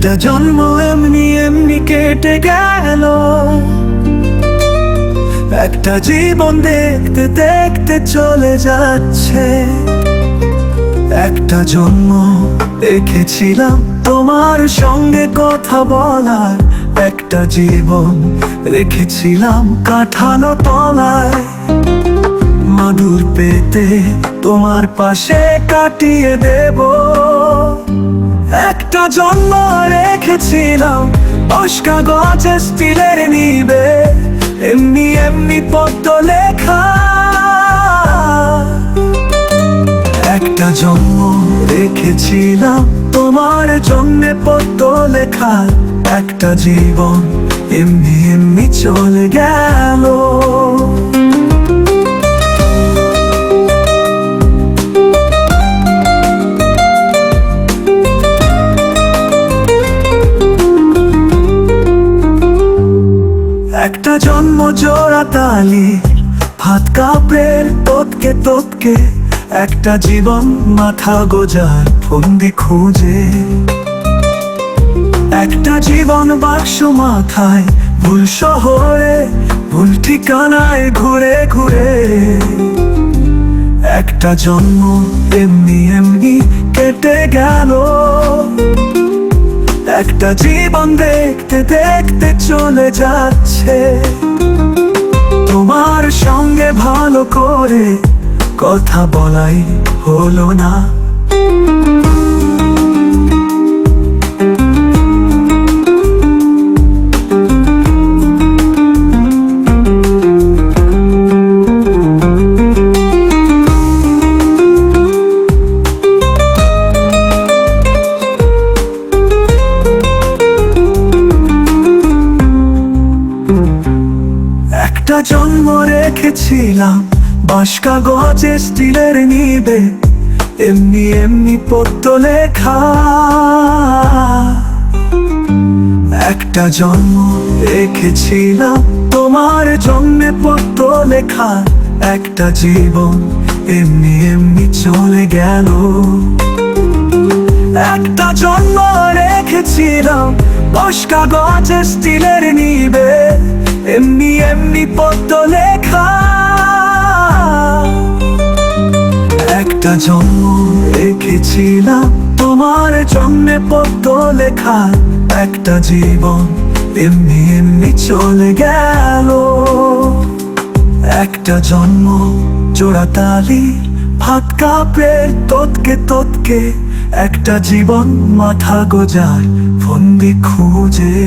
একটা জন্ম এমনি এমনি কেটে গেল। একটা জীবন দেখতে দেখতে চলে যাচ্ছে। একটা জন্ম দেখেছিলাম তোমার সঙ্গে কথা বলার। একটা জীবন রেখেছিলাম কাঠানো তলায়। মাদুর পেতে তোমার পাশে কাটিয়ে দেব। একটা জন্ম রেখেছিলাম। দশ কাগজে স্টিলের নিবে। এমনি এমনি পদ্ম লেখা। একটা জন্ম রেখেছিলাম। তোমার জন্য পদ্ম লেখা। একটা জীবন এমনি এমনি চলে গেল। একটা জন্ম জোড়া তালি ভাত কাপড়ের তোতকে তোতকে, একটা জীবন মাথা গোজার ফন্দি খুঁজে। একটা জীবন বাক্স মাথায়, ভুল শহরে, ভুল ঠিকানায় ঘুরে ঘুরে। একটা জন্ম এমনি এমনি কেটে গেল। একটা জীবন দেখতে দেখতে চলে যাচ্ছে। তোমার সঙ্গে ভালো করে কথা বলাই হলো না। একটা জন্ম রেখেছিলাম। বাঁশ কাগজে স্টিলের নিবে। এমনি এমনি পদ্ম লেখা। একটা জন্ম রেখেছিলাম। তোমার জন্মে পদ্ম লেখা। একটা জীবন এমনি এমনি চলে গেল। একটা জন্ম রেখেছিলাম। দশ কাগজে স্টিলের নিবে। এমনি এমনি পদ্ম লেখা একটা জন্ম রেখেছিলাম তোমার জন্মে পদ্ম লেখা একটা জীবন এমনি এমনি চলে গেল। একটা জন্ম জোড়া তালি, ভাত কাপের তোতকে তোতকে। একটা জীবন মাথা গোজার ফন্দি খুঁজে।